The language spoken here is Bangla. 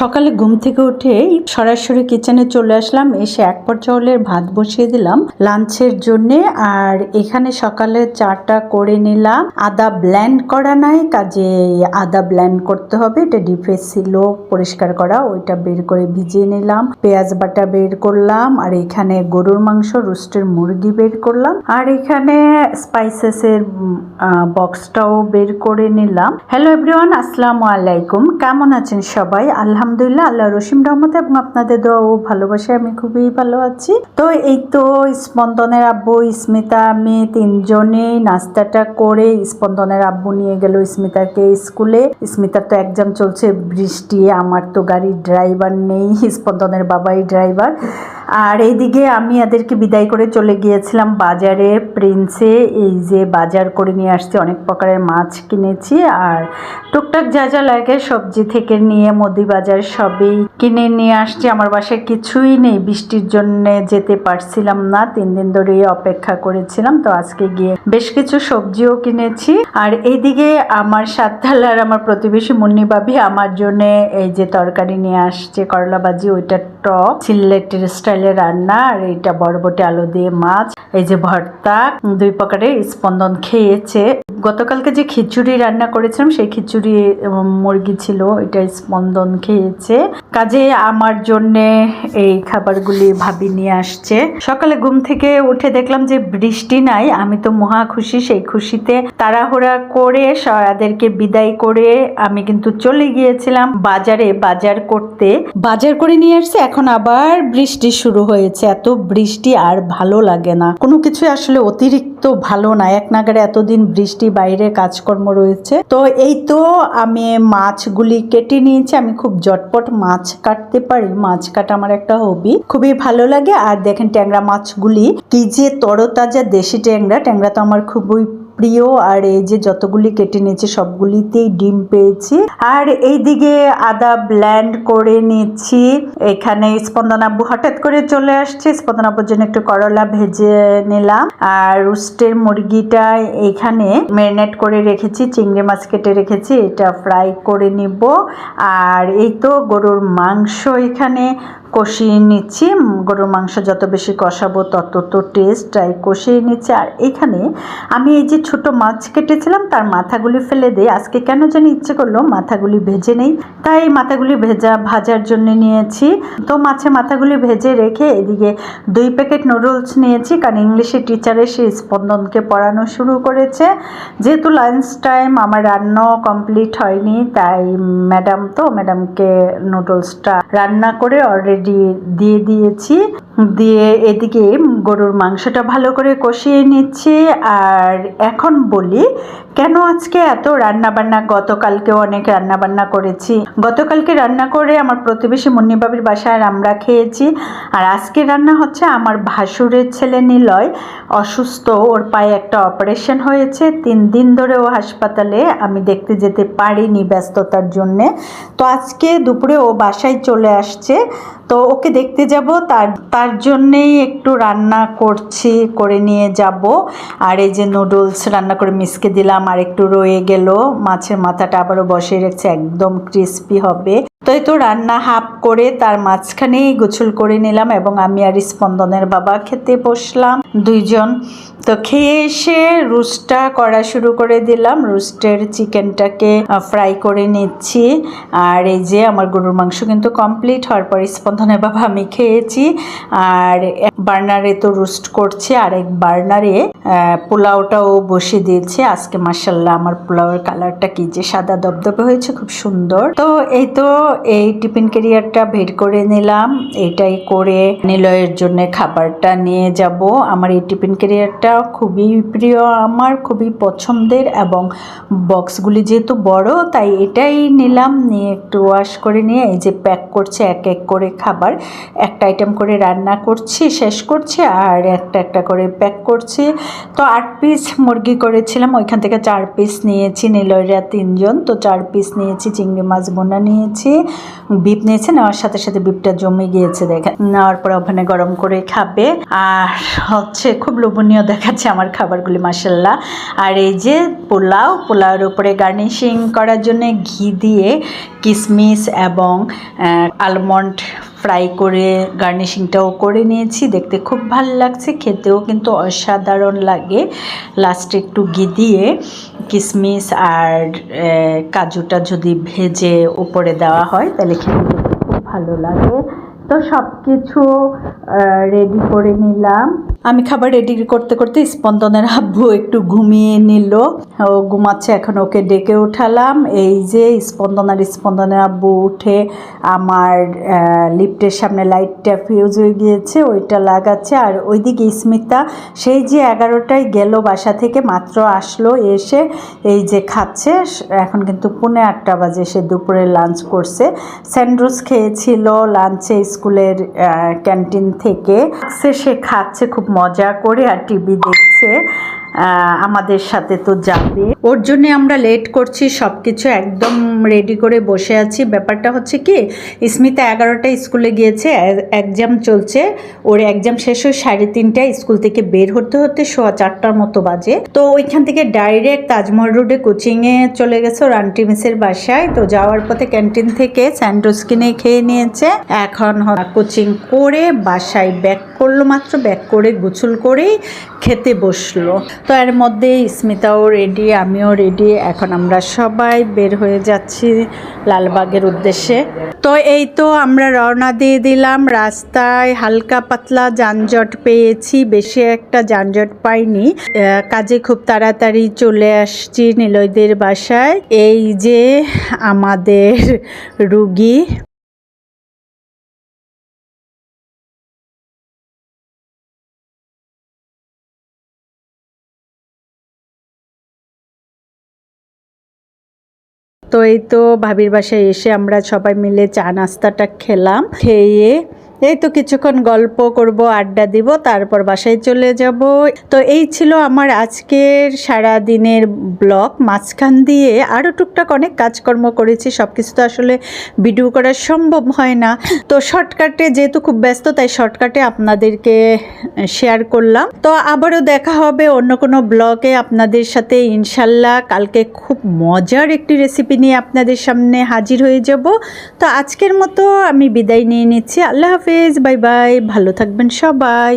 সকালে ঘুম থেকে উঠে সরাসরি কিচেনে চলে আসলাম, এসে এক পর্যায়ের ভাত বসিয়ে দিলাম লাঞ্চের জন্য। আর এখানে সকালে চাটা করে নিলাম। আদা ব্ল্যান্ড করা নাই, কাজে আদা ব্ল্যান্ড করতে হবে। এটা ডিপে ছিল, পরিষ্কার করা, ওইটা বের করে ভিজিয়ে নিলাম। পেঁয়াজ বাটা বের করলাম, আর এখানে গরুর মাংস রোস্টের মুরগি বের করলাম। আর এখানে স্পাইসেসের বক্সটাও বের করে নিলাম। হ্যালো এভরিওয়ান, আসসালামু আলাইকুম। কেমন আছেন সবাই? আলহামদুলিল্লাহ, আল্লাহ রসিম রহমত এবং আপনাদের দোয়া ও ভালোবাসায় আমি খুবই ভালো আছি। তো এই তো স্পন্দনের আব্বু স্মিতা, আমি তিনজনেই নাস্তাটা করে স্পন্দনের আব্বু নিয়ে গেল স্মিতাকে স্কুলে। স্মিতার তো এক্সাম চলছে, বৃষ্টি, আমার তো গাড়ির ড্রাইভার নেই, স্পন্দনের বাবাই ড্রাইভার আর এইদিকে আমি এদেরকে বিদায় করে চলে গিয়েছিলাম বাজারে। প্রিন্সে এই যে বাজার করে নিয়ে আসছি, অনেক প্রকারের মাছ কিনেছি আর টুকটাক যা যা লাগে সবজি থেকে নিয়ে মুদি বাজার সবই কিনে নিয়ে আসছি। আমার বাসায় কিছুই নেই, বৃষ্টির জন্য যেতে পারছিলাম না। তিন দিন ধরে অপেক্ষা করেছিলাম, তো আজকে গিয়ে বেশ কিছু সবজিও কিনেছি। আর এইদিকে আমার সাততাল আর আমার প্রতিবেশী মুন্নি ভাবি আমার জন্য এই যে তরকারি নিয়ে আসছে করলা ভাজি ওইটা টক, সিলেটের স্টাইলে রান্না, আর এইটা বরবটি আলু দিয়ে মাছ, এই যে ভর্তা, দুই প্রকারের স্পন্দন খেয়েছে। গতকালকে যে খিচুড়ি রান্না করেছিলাম, সেই খিচুড়ি মুরগি ছিল, এটা স্পন্দন খেয়েছে। কাজে আমার জন্য এই খাবারগুলি ভাবি নিয়ে আসছে। সকালে ঘুম থেকে উঠে দেখলাম যে বৃষ্টি নাই, আমি তো মহা খুশি, সেই খুশিতে তাড়াহুড়া করে সয়াদেরকে বিদায় করে আমি কিন্তু চলে গিয়েছিলাম বাজারে বাজার করতে। বাজার করে নিয়ে আসছে, এখন আবার বৃষ্টি শুরু হয়েছে, এত বৃষ্টি আর ভালো লাগে না। কোনো কিছু আসলে অতিরিক্ত ভালো না, এক নাগারে এতদিন বৃষ্টি বাইরে কাজকর্ম রয়েছে। তো এই তো আমি মাছগুলি কেটে নিয়েছি। আমি খুব জটপট মাছ কাটতে পারি। মাছ কাটা আমার একটা হবি খুবই ভালো লাগে। আর দেখেন ট্যাংরা মাছগুলি কি যে তরতাজা দেশি ট্যাংরা। ট্যাংরা তো আমার খুবই প্রিয় আর এই যে যতগুলি কেটে নিয়েছি, সবগুলিতেই ডিম পেয়েছি। আর এইদিকে আদা ব্ল্যান্ড করে নিচ্ছি। এখানে স্পন্দন আব্বু হঠাৎ করে চলে আসছে। স্পন্দন আব্বুর জন্য একটু করলা ভেজে নিলাম। আর রুস্টের মুরগিটা এখানে ম্যারিনেট করে রেখেছি, চিংড়ি মাছ কেটে রেখেছি। এটা ফ্রাই করে নিব। আর এই তো গরুর মাংস এখানে কষিয়ে নিচ্ছি। গরুর মাংস যত বেশি কষাবো তত তো টেস্ট তাই কষিয়ে নিচ্ছি। আর এখানে আমি এই যে ছোট মাছ কেটেছিলাম, তার মাথাগুলি ফেলে দিই। আজকে কেন জানি ইচ্ছে করল মাথাগুলি ভেজে নেই। তাই মাথাগুলি ভেজা ভাজার জন্য নিয়েছি। তো মাছের মাথাগুলি ভেজে রেখে এদিকে দুই প্যাকেট নুডলস নিয়েছি, কারণ ইংলিশে টিচারে এসে স্পন্দনকে পড়ানো শুরু করেছে। যেহেতু লাঞ্চ টাইম আমার রান্নাও কমপ্লিট হয়নি, তাই ম্যাডাম তো ম্যাডামকে নুডলসটা রান্না করে অলরেডি দিয়ে দিয়েছি। দিয়ে এদিকে গরুর মাংসটা ভালো করে কষিয়ে নিচ্ছি। আর এখন বলি, কেন আজকে এত রান্না বান্না গতকালকেও অনেক রান্না বান্না করেছি। গতকালকে রান্না করে আমার প্রতিবেশী মুন্নিবাবির বাসায় আমরা খেয়েছি। আর আজকে রান্না হচ্ছে আমার ভাসুরের ছেলে নিলয়। অসুস্থ, ওর পায়ে একটা অপারেশন হয়েছে। তিন দিন ধরে ও হাসপাতালে আমি দেখতে যেতে পারিনি ব্যস্ততার জন্যে। তো আজকে দুপুরে ও বাসায় চলে আসছে। তো ওকে দেখতে যাব। তার তার জন্যেই একটু রান্না করছি, করে নিয়ে যাব। আর এই যে নুডলস রান্না করে মিসকে দিলাম, আর একটু রয়ে গেল। মাছের মাথাটা আবারও বসিয়ে রেখেছে, একদম ক্রিস্পি হবে। তো এই তো রান্না হাফ করে তার মাঝখানেই গোছল করে নিলাম এবং আমি আর স্পন্দনের বাবা খেতে বসলাম দুইজন। তো খেয়ে এসে রুস্টটা করা শুরু করে দিলাম। রুস্টের চিকেনটাকে ফ্রাই করে নিচ্ছি। আর এই যে আমার গরুর মাংস কিন্তু কমপ্লিট, হওয়ার পর স্পন্দনের বাবা আমি খেয়েছি। আর এক বার্নারে তো রোস্ট করছে, আর এক বার্নারে পোলাওটাও বসিয়ে দিয়েছে। আজকে মার্শাল্লাহ আমার পোলাওয়ের কালারটা কি যে সাদা দবদবে হয়েছে, খুব সুন্দর। তো এই তো এই টিফিন ক্যারিয়ারটা বের করে নিলাম। এটাই করে নিলয়ের জন্য খাবারটা নিয়ে যাব। আমার এই টিফিন ক্যারিয়ারটা খুবই প্রিয়, আমার খুবই পছন্দের এবং বক্সগুলি যেহেতু বড়, তাই এটাই নিলাম। নিয়ে একটু ওয়াশ করে নিয়ে এই যে প্যাক করছে, এক এক করে খাবার। একটা আইটেম করে রান্না করছি, শেষ করছি আর একটা একটা করে প্যাক করছি। তো আট পিস মুরগি করেছিলাম, ওইখান থেকে চার পিস নিয়েছি, নীলয়রা তিনজন। তো চার পিস নিয়েছি, চিংড়ি মাছ বোনা নিয়েছি বিপ নিয়েছে, নেওয়ার সাথে সাথে বিপটা জমে গিয়েছে, দেখেন। নেওয়ার পর ওখানে গরম করে খাবে। আর হচ্ছে খুব লোভনীয় দেখাচ্ছে আমার খাবারগুলি মাসাল্লাহ আর এই যে পোলাও পোলাওর উপরে গার্নিশিং করার জন্য ঘি দিয়ে কিশমিশ এবং আলমন্ড ফ্রাই করে গার্নিশিংটাও করে নিয়েছি। দেখতে খুব ভালো লাগছে, খেতেও কিন্তু অসাধারণ লাগে। লাস্টে একটু ঘি দিয়ে কিশমিশ আর কাজুটা যদি ভেজে উপরে দেওয়া হয়, তাহলে খেতে খুব ভালো লাগে। তো সব কিছু রেডি করে নিলাম। আমি খাবার রেডি করতে করতে স্পন্দনের আব্বু একটু ঘুমিয়ে নিল। ও ঘুমাচ্ছে, এখন ওকে ডেকে উঠালাম। এই যে স্পন্দন আর স্পন্দনের আব্বু উঠে আমার লিফটের সামনে লাইটটা ফিউজ হয়ে গিয়েছে, ওইটা লাগাচ্ছে। আর ওইদিকে স্মিতা সেই যে এগারোটায় গেল বাসা থেকে, মাত্র আসলো, এসে এই যে খাচ্ছে, এখন কিন্তু পৌনে আটটা বাজে, সে দুপুরে লাঞ্চ করছে। স্যান্ডউইচ খেয়েছিল লাঞ্চে স্কুলের ক্যান্টিন থেকে। সে সে খাচ্ছে খুব মজা করে আর টিভি দেখছে। আমাদের সাথে তো যাবে। ওর জন্য আমরা লেট করছি সব কিছু একদম রেডি করে বসে আছি। ব্যাপারটা হচ্ছে কি, স্মিতা এগারোটায় স্কুলে গিয়েছে এক্সাম চলছে। ওর এক্সাম শেষ হয়ে সাড়ে তিনটায় স্কুল থেকে বের হতে হতে সোয়া চারটার মতো বাজে। তো ওইখান থেকে ডাইরেক্ট তাজমহল রোডে কোচিংয়ে চলে গেছে ওর আন্টি মিসের বাসায়। তো যাওয়ার পথে ক্যান্টিন থেকে স্যান্ডউইচ কিনে খেয়ে নিয়েছে। এখন কোচিং করে বাসায় ব্যাক করল মাত্র ব্যাক করে গোছল করেই খেতে বসল। তো এর মধ্যে স্মিতাও রেডি আমিও রেডি এখন আমরা সবাই বের হয়ে যাচ্ছি লালবাগের উদ্দেশ্যে। তো এই তো আমরা রওনা দিয়ে দিলাম। রাস্তায় হালকা পাতলা যানজট পেয়েছি, বেশি একটা যানজট পাইনি। কাজে খুব তাড়াতাড়ি চলে আসছি নিলয়দের বাসায়। এই যে আমাদের রুগী তো এই তো ভাবির বাসায় এসে আমরা সবাই মিলে চা নাস্তাটা খেলাম খেয়ে এই তো কিছুক্ষণ গল্প করব, আড্ডা দিব, তারপর বাসায় চলে যাব। তো এই ছিল আমার আজকের সারা দিনের ব্লগ। মাঝখান দিয়ে আরও টুকটাক অনেক কাজকর্ম করেছি সব কিছু তো আসলে ভিডিও করা সম্ভব হয় না। তো শর্টকাটে যেহেতু খুব ব্যস্ত, তাই শর্টকাটে আপনাদেরকে শেয়ার করলাম। তো আবারও দেখা হবে অন্য কোনো ব্লগে আপনাদের সাথে, ইনশাল্লাহ। কালকে খুব মজার একটি রেসিপি নিয়ে আপনাদের সামনে হাজির হয়ে যাব। তো আজকের মতো আমি বিদায় নিয়ে নিচ্ছি। আল্লাহ হাফেজ বাই বাই ভালো থাকবেন সবাই।